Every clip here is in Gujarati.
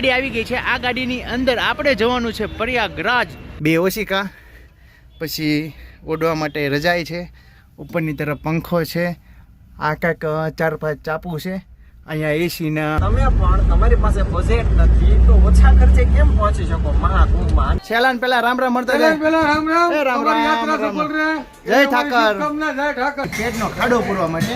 ગાડી આવી ગઈ છે. આ ગાડીની અંદર આપણે જવાનું છે પ્રયાગરાજ. બે ઓશિકા પછી ઓડવા માટે રજાઈ છે. ઉપરની તરફ પંખો છે. આ કાંઈક ચાર પાંચ ચાપુ છે. અહીંયા એસીના તમે પણ તમારી પાસે બજેટ નથી તો ઓછા ખર્ચે કેમ પહોંચી શકો? મહાકુંભમાં. છેલાન પેલા રામ રામ મળતા જાય. પેલા રામ રામ રામ રામ, યાત્રા સફળ રહે. જય ઠાકર. જય ઠાકર. પેટનો ખાડો પૂરવા માટે.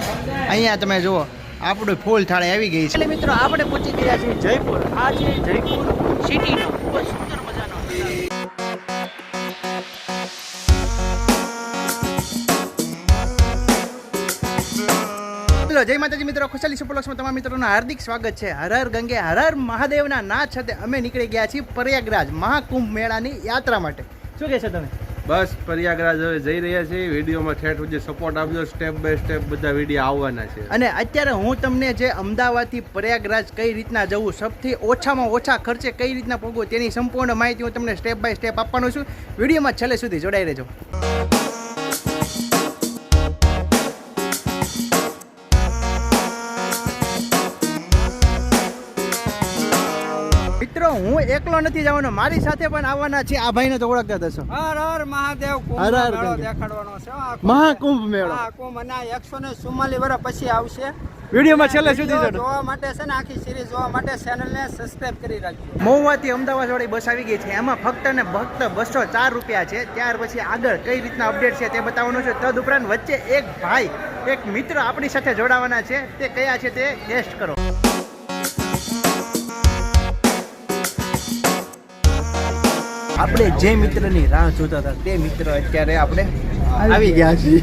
અહીંયા તમે જુઓ. આપણું ફૂલ થાળે આવી ગઈ છે. એટલે મિત્રો આપણે પહોંચી ગયા છીએ જયપુર. આ છે જયપુર સિટીનો. ખૂબ જ સુંદર મજાનો જય માતાજી મિત્રો. ખુશાલી સુપરલોક્સમાં તમારા મિત્રોનું હાર્દિક સ્વાગત છે. હર હર ગંગે હર હર મહાદેવના નાથ સાથે અમે નીકળી ગયા છીએ પ્રયાગરાજ મહાકુંભ મેળાની યાત્રા માટે. શું કહે છે તમે? બસ પ્રયાગરાજ હવે જઈ રહ્યા છીએ. વિડીયોમાં ઠેઠ સુધી સપોર્ટ આપજો. સ્ટેપ બાય સ્ટેપ બધા વીડિયો આવવાના છે. અને અત્યારે હું તમને જે અમદાવાદથી પ્રયાગરાજ કઈ રીતના જવું, સૌથી ઓછામાં ઓછા ખર્ચે કઈ રીતના પગવું તેની સંપૂર્ણ માહિતી હું તમને સ્ટેપ બાય સ્ટેપ આપવાનો છું. વિડીયોમાં છેલ્લે સુધી જોડાઈ રહેજો. એકલો નથી જવાનો મારી સાથે પણ આવવાના છે. આ ભાઈને તો ઓળખતા હશો. હર હર મહાદેવ કુંભ હર હર દેખાડવાનો છે. મહાકુંભ મેળો. આ કુંભ. અને ને ચુમ્માલીસ વર્ષ પછી આવશે. વિડીયોમાં છેલ્લે સુધી જોવા માટે છે ને આખી સિરીઝ જોવા માટે ચેનલને સબસ્ક્રાઇબ કરી રાખજો. મહુવાથી અમદાવાદ વાળી બસ આવી ગઈ છે. એમાં ફક્ત ને ફક્ત બસો ચાર રૂપિયા છે. ત્યાર પછી આગળ કઈ રીતના અપડેટ છે તે બતાવવાનું છે. તદ ઉપરાંત વચ્ચે એક ભાઈ એક મિત્ર આપણી સાથે જોડાવાના છે. તે કયા છે તે ગેસ્ટ કરો. આપણે જે મિત્રની રાહ જોતા હતા તે મિત્ર અત્યારે આપણે આવી ગયા છીએ.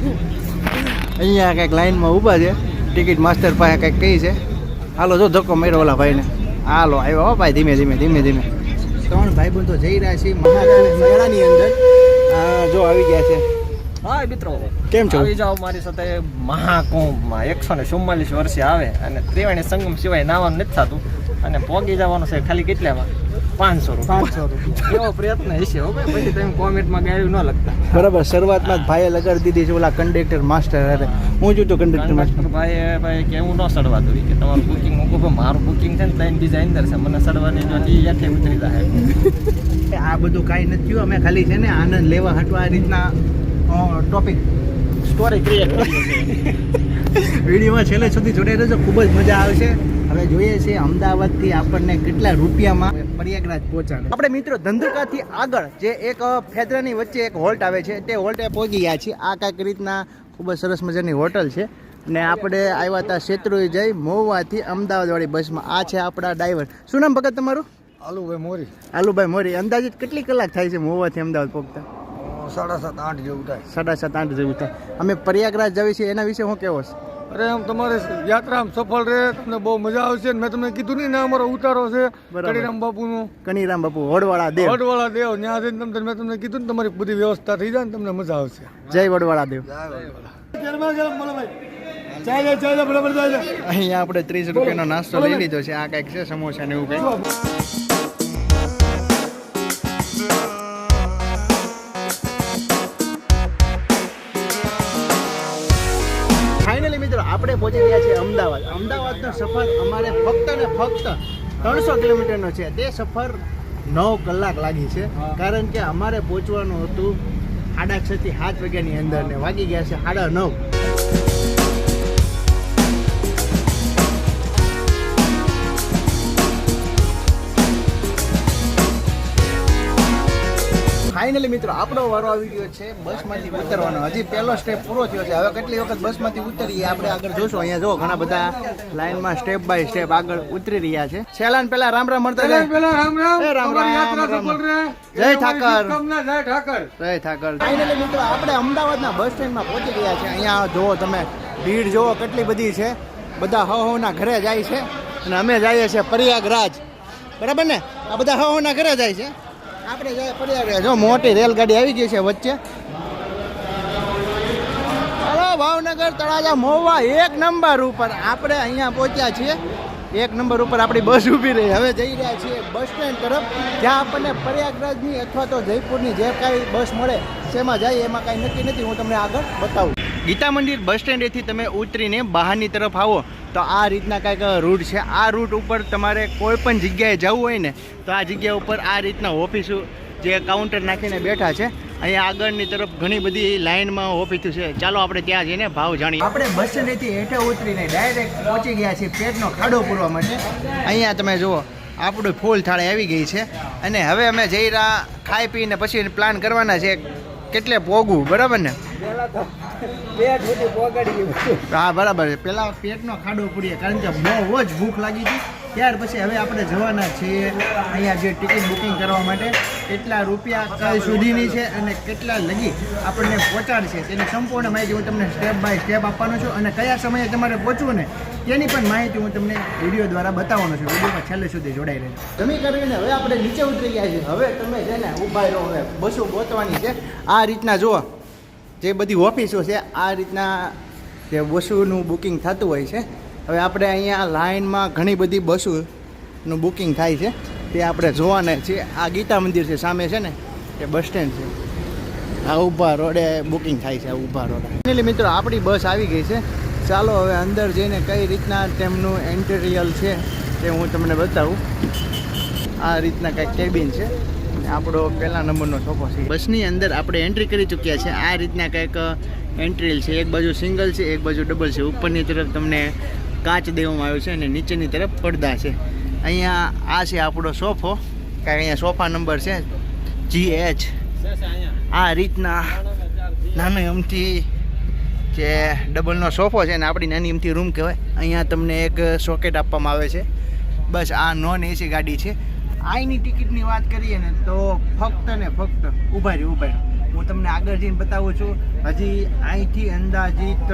અહીંયા કંઈક લાઈનમાં ઊભા છે. ટિકિટ માસ્ટર પાસે કંઈક કહી છે. હાલો જો ધક્કો માર્યો ઓલા ભાઈને. હાલો આવ્યો હો ભાઈ ધીમે ધીમે ધીમે ધીમે. ત્રણ ભાઈ બંધો જઈ રહ્યા છે મહાકુંભ મેળાની અંદર. જો આવી ગયા છે. હા મિત્રો. કેમ છો? આવી જાઓ મારી સાથે મહાકુંભમાં. એકસો ને ચુમ્માલીસ વર્ષે આવે અને ત્રિવેણી સંગમ સિવાય નાવાનું નથી થતું. અને પોગી જવાનું છે ખાલી કેટલામાં પાંચસો પાંચસો એવો પ્રયત્ન હશે હો ભાઈ. પછી તમે કોમેન્ટમાં ગાયું ન લખતા. બરાબર શરૂઆતમાં જ ભાઈએ લગાડી દીધી છે ઓલા કંડક્ટર માસ્ટર હારે. હું છું તો કંડક્ટર માસ્ટર ભાઈએ ભાઈ કે હું ન સડવા દઉં. કે તમારું બુકિંગ મૂકો ભાઈ મારું બુકિંગ છે ને ત્રણ બીજા અંદર છે. મને સડવાની જો ઈ યાઠે ઉતરી જાય. આ બધું કાંઈ નથી થયું. અમે ખાલી છે ને આનંદ લેવા હટવા આ રીતના ટોપિક સ્ટોરી ક્રિએટ કરી વિડીયોમાં છેલ્લે સુધી જોડાઈ રહેજો. ખૂબ જ મજા આવશે. હવે જોઈએ છીએ અમદાવાદથી આપણને કેટલા રૂપિયામાં પ્રયાગરાજ પહોંચાડે. આપણે મિત્રો ધંધુકાથી આગળ જે એક ફેદરાની વચ્ચે એક હોલ્ટ આવે છે તે હોલ્ટે પહોંચી ગયા છીએ. આ કાંઈક રીતના ખૂબ જ સરસ મજાની હોટલ છે. ને આપણે આવ્યા હતા શેત્રુએ જઈ મહુવાથી અમદાવાદવાળી બસમાં. આ છે આપણા ડ્રાઈવર. શું નામ ભગત તમારું? આલુભાઈ મોરી. આલુભાઈ મોરી. અંદાજિત કેટલી કલાક થાય છે મહુવાથી અમદાવાદ પહોંચતા? સાડા સાત આઠ જેવું થાય. સાડા સાત આઠ જેવું થાય. અમે પ્રયાગરાજ જઈએ છીએ એના વિશે હું કેવો છે? અરે આમ તમારે યાત્રા આમ સફળ રહે તમને બહુ મજા આવશે. મેં તમને કીધું નહીં ને અમારો ઉતારો છે કણીરામ બાપુનો. કણીરામ બાપુ વડવાળા દેવ. વડવાળા દેવ ત્યાં જઈને તમને મેં તમને કીધું ને તમારી બધી વ્યવસ્થા થઈ જાય ને તમને મજા આવશે. જય વડવાળા દેવ. અહીંયા આપણે ત્રીસ રૂપિયાનો નાસ્તો લઈ લીધો છે આ કંઈક છે સમોસા ને એવું કંઈક. આપણે પહોંચી ગયા છીએ અમદાવાદ. અમદાવાદનો સફર અમારે ફક્ત ને ફક્ત ત્રણસો કિલોમીટરનો છે. તે સફર નવ કલાક લાગી છે. કારણ કે અમારે પહોંચવાનું હતું સાડા છથી સાત વાગ્યાની અંદર ને વાગી ગયા છે સાડા નવ. ફાઇનલી મિત્રો આપણો વારો આવી ગયો છે. બસમાંથી ઉતરવાનો. હજી પહેલો સ્ટેપ પૂરો થયો છે. હવે કેટલી વખત બસમાંથી ઉતરીએ આપણે આગળ જોશું? અહીંયા જો ઘણા બધા લાઈનમાં સ્ટેપ બાય સ્ટેપ આગળ ઉતરી રહ્યા છે. છેલ્લા ને પેલા રામ રામ મળતા રામ રામ. જય ઠાકર. જય ઠાકર. જય ઠાકર. ફાઇનલી મિત્રો આપણે અમદાવાદના બસ સ્ટેન્ડમાં પહોંચી ગયા છે. અહીંયા જુઓ તમે ભીડ જુઓ કેટલી બધી છે. બધા હો હોના ઘરે જાય છે. અને અમે જઈએ છીએ પ્રયાગરાજ. બરાબર ને? આ બધા હો હોના ઘરે જાય છે. આપણે જઈએ પ્રયાગરાજ જો મોટી રેલગાડી આવી ગઈ છે વચ્ચે. હલો, ભાવનગર તળાજા મોવા એક નંબર ઉપર આપણે અહીંયા પહોંચ્યા છીએ. એક નંબર ઉપર આપણી બસ ઊભી રહી. હવે જઈ રહ્યા છીએ બસ સ્ટેન્ડ તરફ. જ્યાં આપણને પ્રયાગરાજની અથવા તો જયપુરની જે કાંઈ બસ મળે શેમાં જાય એમાં કાંઈ નક્કી નથી. હું તમને આગળ બતાવું. ગીતા મંદિર બસ સ્ટેન્ડેથી તમે ઉતરીને બહારની તરફ આવો. તો આ રીતના કાંઈક રૂટ છે. આ રૂટ ઉપર તમારે કોઈ પણ જગ્યાએ જવું હોય ને તો આ જગ્યા ઉપર આ રીતના ઓફિસો જે કાઉન્ટર નાખીને બેઠા છે. અહીંયા આગળની તરફ ઘણી બધી લાઇનમાં ઓફિસો છે. ચાલો આપણે ત્યાં જઈને ભાવ જાણીએ. આપણે બસ સ્ટેન્ડેથી હેઠે ઉતરીને ડાયરેક્ટ પહોંચી ગયા છીએ પેટનો ખાડો પૂરવા માટે. અહીંયા તમે જુઓ આપણું ફૂલ થાળે આવી ગઈ છે. અને હવે અમે જઈ રહ્યા ખાઈ પીને પછી પ્લાન કરવાના છે કેટલે પોગવું બરાબર ને? હા, બરાબર છે. પેલા પેટનો ખાડો પૂરીએ કારણ કે બહુ જ ભૂખ લાગી હતી. ત્યાર પછી હવે આપણે જવાના છીએ અહીંયા જે ટિકિટ બુકિંગ કરવા માટે. કેટલા રૂપિયા કઈ સુધીની છે અને કેટલા લગી આપણને પહોંચાડશે તેની સંપૂર્ણ માહિતી હું તમને સ્ટેપ બાય સ્ટેપ આપવાનો છું અને કયા સમયે તમારે પહોંચવું ને તેની પણ માહિતી હું તમને વીડિયો દ્વારા બતાવવાનો છું. વિડીયોમાં છેલ્લે સુધી જોડાઈ રહેજો. જમી કરીને હવે આપણે નીચે ઉતરી ગયા છીએ. હવે તમે છે ને ઊભા રહો, હવે બસો ગોતવાની છે. આ રીતના જુઓ. જે બધી ઓફિસો છે, આ રીતના જે બસોનું બુકિંગ થતું હોય છે. હવે આપણે અહીંયા લાઇનમાં ઘણી બધી બસોનું બુકિંગ થાય છે. તે આપણે જોવાના છીએ આ ગીતા મંદિર છે, સામે છે ને, એ બસ સ્ટેન્ડ છે. આ ઊભા રોડે બુકિંગ થાય છે ઊભા રોડે. ફાઇનલી મિત્રો, આપણી બસ આવી ગઈ છે. ચાલો હવે અંદર જઈને કઈ રીતના તેમનું એન્ટેરિયલ છે તે હું તમને બતાવું. આ રીતના કંઈક કેબિન છે. આપણો પહેલા નંબરનો સોફો છે. બસની અંદર આપણે એન્ટ્રી કરી ચૂક્યા છે. આ રીતના કંઈક એન્ટ્રીલ છે. એક બાજુ સિંગલ છે, એક બાજુ ડબલ છે. ઉપરની તરફ તમને કાચ દેવામાં આવ્યો છે અને નીચેની તરફ પડદા છે. અહીંયા આ છે આપણો સોફો. કાંઈ અહીંયા સોફા નંબર છે જી એચ આ રીતના નાની અમથી જે ડબલનો સોફો છે ને આપણી નાની અમથી રૂમ કહેવાય. અહીંયા તમને એક સોકેટ આપવામાં આવે છે. બસ આ નોન એસી ગાડી છે. આની ટિકિટની વાત કરીએ ને તો ફક્ત ને ફક્ત ઊભા રહી ઊભા હું તમને આગળ જઈને બતાવું છું હજી અહીંથી અંદાજિત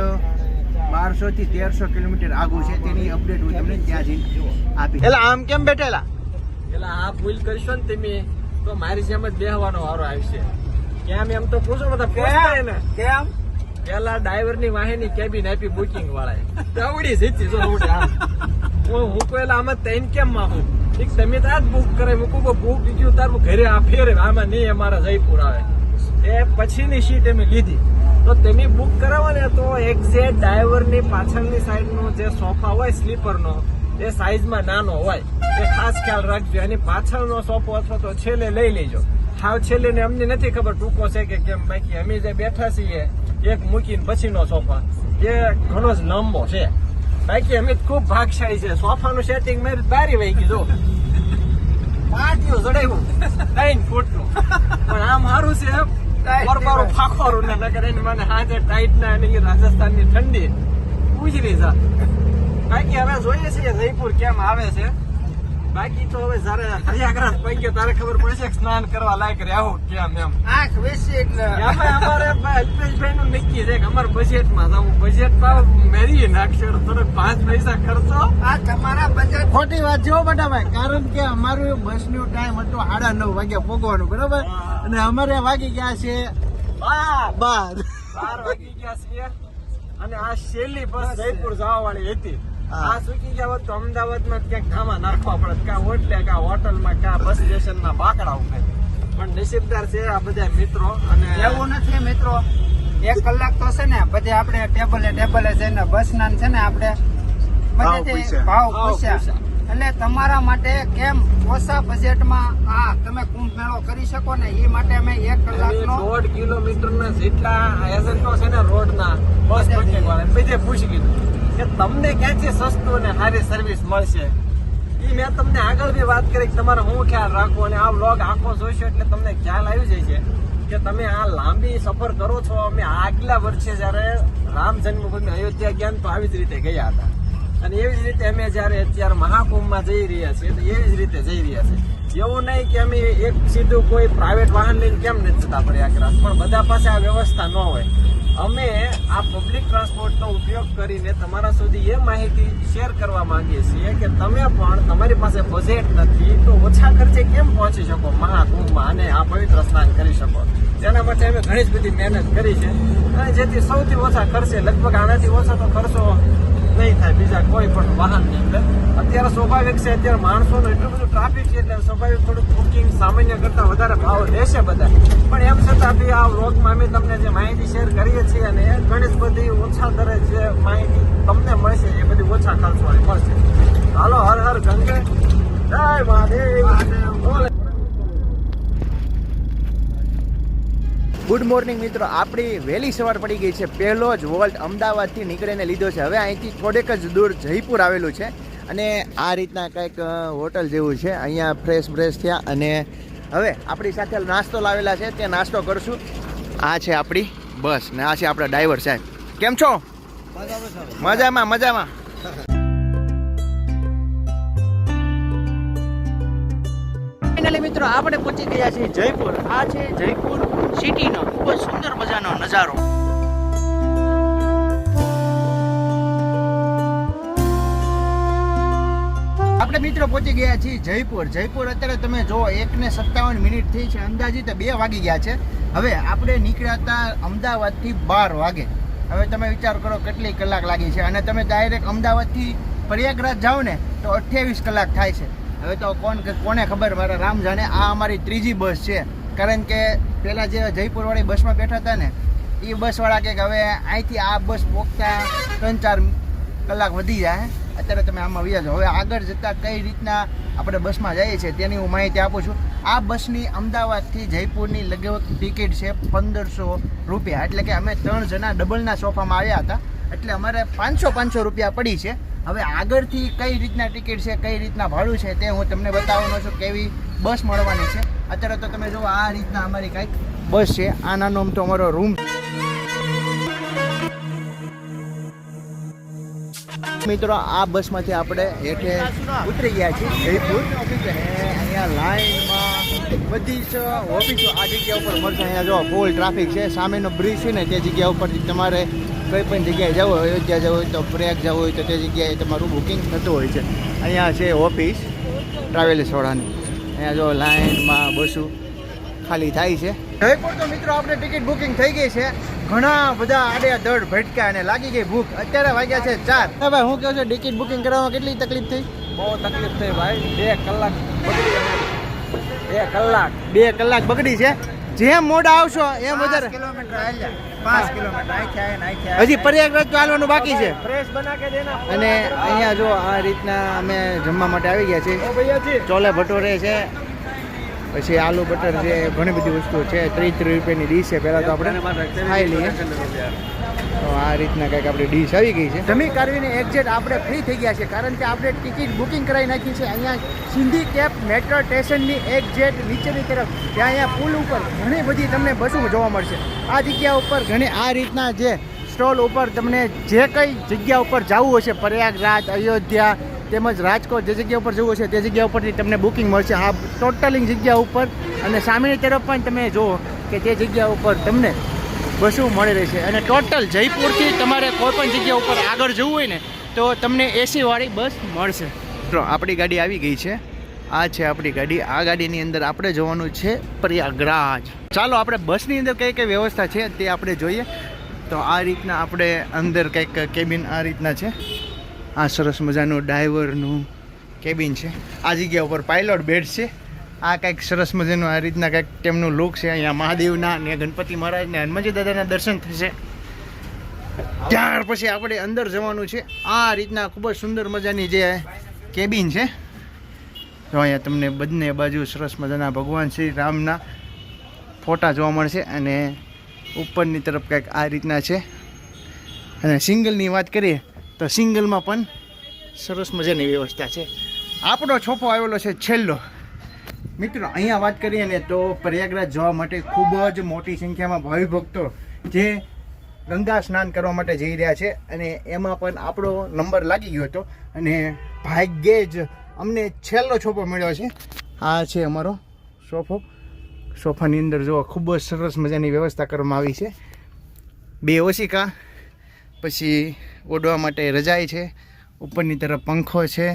બારસો થી તેરસો કિલોમીટર આગું છે. તેની અપડેટ હું તમને ત્યાં જઈને આપી એટલે આમ કેમ બેઠેલા એટલે આ ભૂલ કરશો ને તમે તો મારી જેમ જ બેહવાનો વારો આવશે. કેમ એમ તો પૂછો બધા ને કેમ? પેલા ડ્રાઈવરની વાહની કેબિન આપી બુકિંગ વાળા તવડી જીતી જો હું હું પેલા આમાં તૈન કેમ માહું તમે તો જ બુક કરે મૂકું બુક બીજું તારું ઘરે આ ફેરે, આમાં નહીં, અમારા જયપુર આવે. એ પછીની સીટ અમે લીધી. તો તમે બુક કરાવો ને તો એક્ઝેક્ટ ડ્રાઈવરની પાછળની સાઈડનો જે સોફા હોય, સ્લીપરનો, એ સાઈઝમાં નાનો હોય, એ ખાસ ખ્યાલ રાખજો, એની પાછળનો સોફો અથવા તો છેલ્લે લઈ લેજો. હાવ છેલ્લે ને અમને નથી ખબર, ટૂંકો છે કે કેમ, બાકી અમે જે બેઠા છીએ, એક મૂકીને પછીનો સોફા. એ ઘણો જ લાંબો છે. બાકી અમે ખૂબ ભાગશાળી છે. સોફાનું સેટિંગ મેં બારી વહી જો. પાટિયું જડાવ્યું ત્રણ ફૂટનું. પણ આમ સારું છે પરબારો ફાખોરું ને નકર એની મને હાથે ટાઈટ ના અને રાજસ્થાનની ઠંડી ઉજળી જા બાકી હવે જોઈએ છીએ જયપુર કેમ આવે છે? બાકી તો હવે જયારે હરિયાગ્રાસ પંકે તારે ખબર પડશે કે સ્નાન કરવા લાયક આવું કેમ એમ. આંખ વેસી એટલે. અમારે ભાઈ અલ્પેશભાઈ નું નક્કી છે અમારે બજેટ બજેટમાં જવું બજેટમાં મેળવી નાખશે થોડોક પાંચ પૈસા ખર્ચો. આ તમારા બજેટ ખોટી વાત છે બટાભાઈ. કારણ કે અમારું બસનું ટાઈમ હતો સાડા નવ વાગ્યા પોગવાનું બરાબર? અને અમારે વાગી ગયા છે બાર. બાર. બાર વાગી ગયા છે. અને આ છેલ્લી બસ જયપુર જવા વાળી હતી. આ ચૂકી ગયા તો અમદાવાદમાં ક્યાંક ધામા નાખવા પડે કાં હોટલે કાં હોટલમાં કાં બસ સ્ટેશનના બાકડા ઉભે. પણ નસીબદાર છે આ બધા મિત્રો અને એવું નથી મિત્રો. એક કલાક તો છે ને બધે આપણે ટેબલે ટેબલે જઈને બસ ના છે ને આપણે ભાવ પૂછ્યા. એટલે તમારા માટે કેમ ઓછા બજેટમાં આ તમે કુંભ મેળો કરી શકો ને? એ માટે અમે એક કલાક કલાકનો દોઢ કિલોમીટરના જેટલા એજન્ટો છે ને રોડના બસ બધે પૂછી કીધું કે તમને ક્યાંથી સસ્તું અને સારી સર્વિસ મળશે? એ મેં તમને આગળ બી વાત કરી કે તમારે હું ખ્યાલ રાખવો અને આ વ્લોગ આખો જોઈશો એટલે તમને ખ્યાલ આવી જાય છે કે તમે આ લાંબી સફર કરો છો. અમે આગલા વર્ષે જ્યારે રામ જન્મભૂમિ અયોધ્યા ગયા તો આવી જ રીતે ગયા હતા. અને એવી જ રીતે અમે જ્યારે અત્યારે મહાકુંભમાં જઈ રહ્યા છીએ તો એવી જ રીતે જઈ રહ્યા છે એવું નહીં કે અમે એક સીધું કોઈ પ્રાઇવેટ વાહન લઈને કેમ નથી જતા પ્રયાગરાજ પણ બધા પાસે આ વ્યવસ્થા ન હોય. અમે આ પબ્લિક ટ્રાન્સપોર્ટનો ઉપયોગ કરીને તમારા સુધી એ માહિતી શેર કરવા માંગીએ છીએ કે તમે પણ તમારી પાસે બજેટ નથી તો ઓછા ખર્ચે કેમ પહોંચી શકો? મહાકુંભમાં અને આ પવિત્ર સ્નાન કરી શકો. તેના માટે અમે ઘણી જ બધી મહેનત કરી છે. અને જેથી સૌથી ઓછા ખર્ચે, લગભગ આનાથી ઓછા તો ખર્ચો નહીં થાય. બીજા કોઈ પણ વાહનની અંદર. અત્યારે સ્વાભાવિક છે અત્યારે માણસોનું એટલું બધું ટ્રાફિક છે એટલે સ્વાભાવિક થોડુંક બુકિંગ સામાન્ય કરતા વધારે ભાવ રહેશે બધા. પણ એમ છતાં બી આ વ્લોગમાં અમે તમને જે માહિતી શેર કરીએ છીએ અને એ ઘણી બધી ઓછા દરે જે માહિતી તમને મળશે એ બધી ઓછા ખર્ચવાળી મળશે. હાલો હર હર ગંગે. જય મહાદેવ. બોલે. ગુડ મોર્નિંગ મિત્રો. આપણી વહેલી સવાર પડી ગઈ છે. પહેલો જ વોલ્ટ અમદાવાદથી નીકળીને લીધો છે. હવે અહીંથી થોડેક જ દૂર જયપુર આવેલું છે. અને આ રીતના કંઈક હોટલ જેવું છે. અહીંયા ફ્રેશ બ્રેશ થયા અને હવે આપણી સાથે નાસ્તો લાવેલા છે. તે નાસ્તો કરશું. આ છે આપણી બસ ને આ છે આપણા ડ્રાઈવર સાહેબ. કેમ છો? મજામાં મજામાં. ફાઇનલી મિત્રો, આપણે પહોંચી ગયા છીએ જયપુર. આ છે જયપુર સિટીનો ખૂબ જ સુંદર મજાનો નજારો. આપણે મિત્રો પહોંચી ગયા છીએ જયપુર. જયપુર અત્યારે તમે જો એક ને સત્તાવન મિનિટ થઈ છે અંદાજિત બે વાગી ગયા છે. હવે આપણે નીકળ્યા હતા અમદાવાદથી બાર વાગે. હવે તમે વિચાર કરો કેટલી કલાક લાગી છે. અને તમે ડાયરેક્ટ અમદાવાદથી પ્રયાગરાજ જાઓ ને તો અઠ્યાવીસ કલાક થાય છે. હવે તો કોણ કોને ખબર? મારા રામ જાણે આ અમારી ત્રીજી બસ છે. કારણ કે પહેલાં જે જયપુરવાળી બસમાં બેઠા હતા ને એ બસવાળા કે હવે અહીંથી આ બસ પહોંચતા ત્રણ ચાર કલાક વધી જાય અત્યારે તમે આમાં વ્યા છો હવે આગળ જતાં કઈ રીતના આપણે બસમાં જઈએ છીએ તેની હું માહિતી આપું છું. આ બસની અમદાવાદથી જયપુરની લગભગ ટિકિટ છે પંદરસો રૂપિયા. એટલે કે અમે ત્રણ જણા ડબલના સોફામાં આવ્યા હતા. એટલે અમારે પાંચસો પાંચસો રૂપિયા પડી છે. હવે આગળથી કઈ રીતના ટિકિટ છે, કઈ રીતના ભાડું છે તે હું તમને બતાવવાનો છું કેવી બસ મળવાની છે. અત્યારે તો તમે જુઓ આ રીતના અમારી કંઈક બસ છે. આ નાનો આમ તો અમારો રૂમ મિત્રો, આ બસમાંથી આપણે હેઠે ઉતરી ગયા છીએ. જયપુર. અહીંયા લાઈનમાં બધી જ ઓફિસો આ જગ્યા ઉપર મળશે. અહીંયા જો ફૂલ ટ્રાફિક છે. સામેનો બ્રિજ છે ને, તે જગ્યા ઉપરથી તમારે કઈ પણ જગ્યાએ જવું હોય અયોધ્યા જવું હોય તો પ્રયાગ જવું હોય તો તે જગ્યાએ તમારું બુકિંગ થતું હોય છે. અહીંયા છે ઓફિસ ટ્રાવેલ્સ વાળાની અહીંયા જો લાઇનમાં બસો ખાલી થાય છે. જયપુર તો મિત્રો આપણે ટિકિટ બુકિંગ થઈ ગઈ છે. ઘણા બધા આડે દડ ભટકા અને લાગી ગઈ ભૂખ. અત્યારે વાગ્યા છે ચાર. ભાઈ હું કહું છું? ટિકિટ બુકિંગ કરવામાં કેટલી તકલીફ થઈ? બહુ તકલીફ થઈ ભાઈ. બે કલાક બગડી બે કલાક. બે કલાક બગડી છે? જેમ મોડા આવશો એમ વધારે. હજી પ્રયાગરાજ તો હાલવાનું બાકી છે. અને અહીંયા જો આ રીતના અમે જમવા માટે આવી ગયા છીએ. ચોલે ભટોરે છે પછી આલુ બટર છે ઘણી બધી વસ્તુઓ છે. ત્રીસ ત્રીસ રૂપિયાની ડીશ છે પહેલાં તો આપણે ખાઈ લઈએ. આ રીતના કંઈક આપણી ડીશ આવી ગઈ છે. જમી કાઢવીને એક્ઝેટ આપણે ફ્રી થઈ ગયા છે, કારણ કે આપણે ટિકિટ બુકિંગ કરાવી નાખી છે. અહીંયા સિંધી કેપ મેટ્રો સ્ટેશનની એક્ઝેટ નીચેની તરફ, ત્યાં અહીંયા પુલ ઉપર ઘણી બધી તમને બસો જોવા મળશે. આ જગ્યા ઉપર ઘણી, આ રીતના જે સ્ટોલ ઉપર તમને જે કઈ જગ્યા ઉપર જવું હશે, પ્રયાગરાજ, અયોધ્યા તેમજ રાજકોટ જે જગ્યા ઉપર જવું હશે, તે જગ્યા ઉપરથી તમને બુકિંગ મળશે. આ ટોટલિંગ જગ્યા ઉપર અને સામેની તરફ પણ તમે જુઓ કે તે જગ્યા ઉપર તમને બસો મળી રહેશે અને ટોટલ જયપુરથી તમારે કોઈપણ જગ્યા ઉપર આગળ જવું હોય ને, તો તમને એસીવાળી બસ મળશે. તો આપણી ગાડી આવી ગઈ છે. આ છે આપણી ગાડી. આ ગાડીની અંદર આપણે જવાનું છે પ્રયાગરાજ. ચાલો, આપણે બસની અંદર કઈ કઈ વ્યવસ્થા છે તે આપણે જોઈએ. તો આ રીતના આપણે અંદર કંઈક કેબિન આ રીતના છે. આ સરસ મજાનું ડ્રાઈવરનું કેબિન છે. આ જગ્યા ઉપર પાયલોટ બેડ છે આ કંઈક સરસ મજાનું આ રીતના કંઈક તેમનું લુક છે. અહીંયા મહાદેવના ને ગણપતિ મહારાજ ને હનુમાનજી દાદાના દર્શન થશે. ત્યાર પછી આપણે અંદર જવાનું છે. આ રીતના ખૂબ જ સુંદર મજાની જે કેબિન છે. તો અહીંયા તમને બંને બાજુ સરસ મજાના ભગવાન શ્રી રામના ફોટા જોવા મળશે અને ઉપરની તરફ કંઈક આ રીતના છે. અને સિંગલની વાત કરીએ તો સિંગલમાં પણ સરસ મજાની વ્યવસ્થા છે. આપણો છોપો આવેલો છે છેલ્લો. મિત્રો, અહીંયા વાત કરીએ ને તો પ્રયાગરાજ જવા માટે ખૂબ જ મોટી સંખ્યામાં ભાવિ ભક્તો જે ગંગા સ્નાન કરવા માટે જઈ રહ્યા છે અને એમાં પણ આપણો નંબર લાગી ગયો હતો અને ભાગ્યે જ અમને છેલ્લો છોપો મળ્યો છે. આ છે અમારો સોફો. સોફાની અંદર જો ખૂબ જ સરસ મજાની વ્યવસ્થા કરવામાં આવી છે. બે ઓશિકા, પછી ઓઢવા માટે રજાઈ છે. ઉપરની તરફ પંખો છે.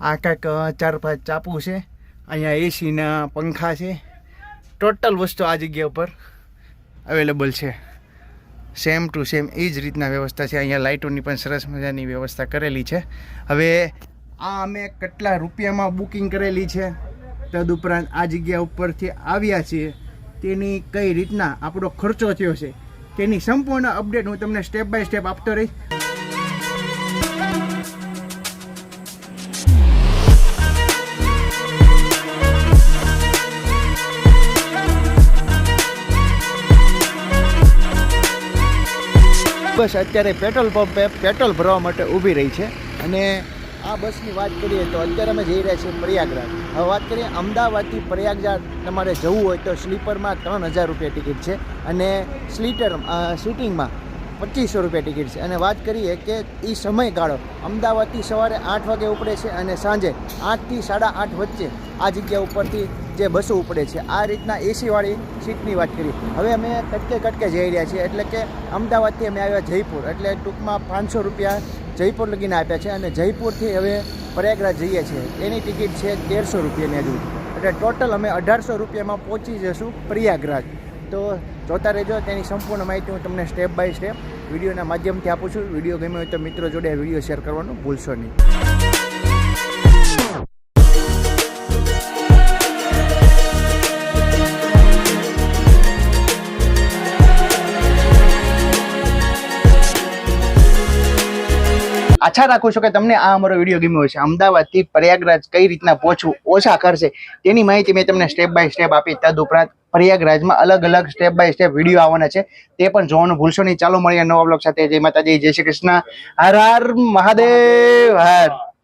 આ કાંઈક ચાર પાંચ ચાપુ છે. અહીંયા એસીના પંખા છે. ટોટલ વસ્તુ આ જગ્યા ઉપર અવેલેબલ છે. સેમ ટુ સેમ એ જ રીતના વ્યવસ્થા છે. અહીંયા લાઇટોની પણ સરસ મજાની વ્યવસ્થા કરેલી છે. હવે આ અમે કેટલા રૂપિયામાં બુકિંગ કરેલી છે? તદુપરાંત આ જગ્યા ઉપરથી આવ્યા છીએ. તેની કઈ રીતના આપણો ખર્ચો થયો છે? તેની સંપૂર્ણ અપડેટ હું તમને સ્ટેપ બાય સ્ટેપ આપતો રહીશ. બસ અત્યારે પેટ્રોલ પંપે પેટ્રોલ ભરવા માટે ઊભી રહી છે અને આ બસની વાત કરીએ તો અત્યારે અમે જઈ રહ્યા છીએ પ્રયાગરાજ. હવે વાત કરીએ અમદાવાદથી પ્રયાગરાજ. તમારે જવું હોય તો સ્લીપરમાં ત્રણ હજાર રૂપિયા ટિકિટ છે અને સ્લીટર સીટિંગમાં પચીસો રૂપિયા ટિકિટ છે. અને વાત કરીએ કે એ સમયગાળો. અમદાવાદથી સવારે આઠ વાગે ઉપડે છે અને સાંજે આઠથી સાડા આઠ વચ્ચે આ જગ્યા ઉપરથી જે બસો ઉપડે છે, આ રીતના એસીવાળી સીટની વાત કરી. હવે અમે કટકે કટકે જઈ રહ્યા છીએ, એટલે કે અમદાવાદથી અમે આવ્યા જયપુર. એટલે ટૂંકમાં પાંચસો રૂપિયા જયપુર લગીને આપ્યા છે અને જયપુરથી હવે પ્રયાગરાજ જઈએ છીએ. એની ટિકિટ છે તેરસો રૂપિયાની હજુ એટલે ટોટલ અમે અઢારસો રૂપિયામાં પહોંચી જશું પ્રયાગરાજ. તો જોતા રહેજો, તેની સંપૂર્ણ માહિતી હું તમને સ્ટેપ બાય સ્ટેપ વિડીયોના માધ્યમથી આપું છું. વીડિયો ગમ્યો હોય તો મિત્રો જોડે વીડિયો શેર કરવાનું ભૂલશો નહીં. આશા રાખું છું કે તમને આ અમારો વીડિયો ગમ્યો હશે. અમદાવાદથી પ્રયાગરાજ કઈ રીતના પહોંચવું ઓછા ખર્ચે તેની માહિતી મેં તમને સ્ટેપ બાય સ્ટેપ આપી. તદ ઉપરાંત પ્રયાગરાજમાં અલગ અલગ સ્ટેપ બાય સ્ટેપ વીડિયો આવવાના છે. તે પણ જોવાનું ભૂલશો નહીં. ચાલો મળીએ નવા બ્લોગ સાથે. જય માતાજી. જય શ્રી કૃષ્ણ. હર હર મહાદેવ. હર.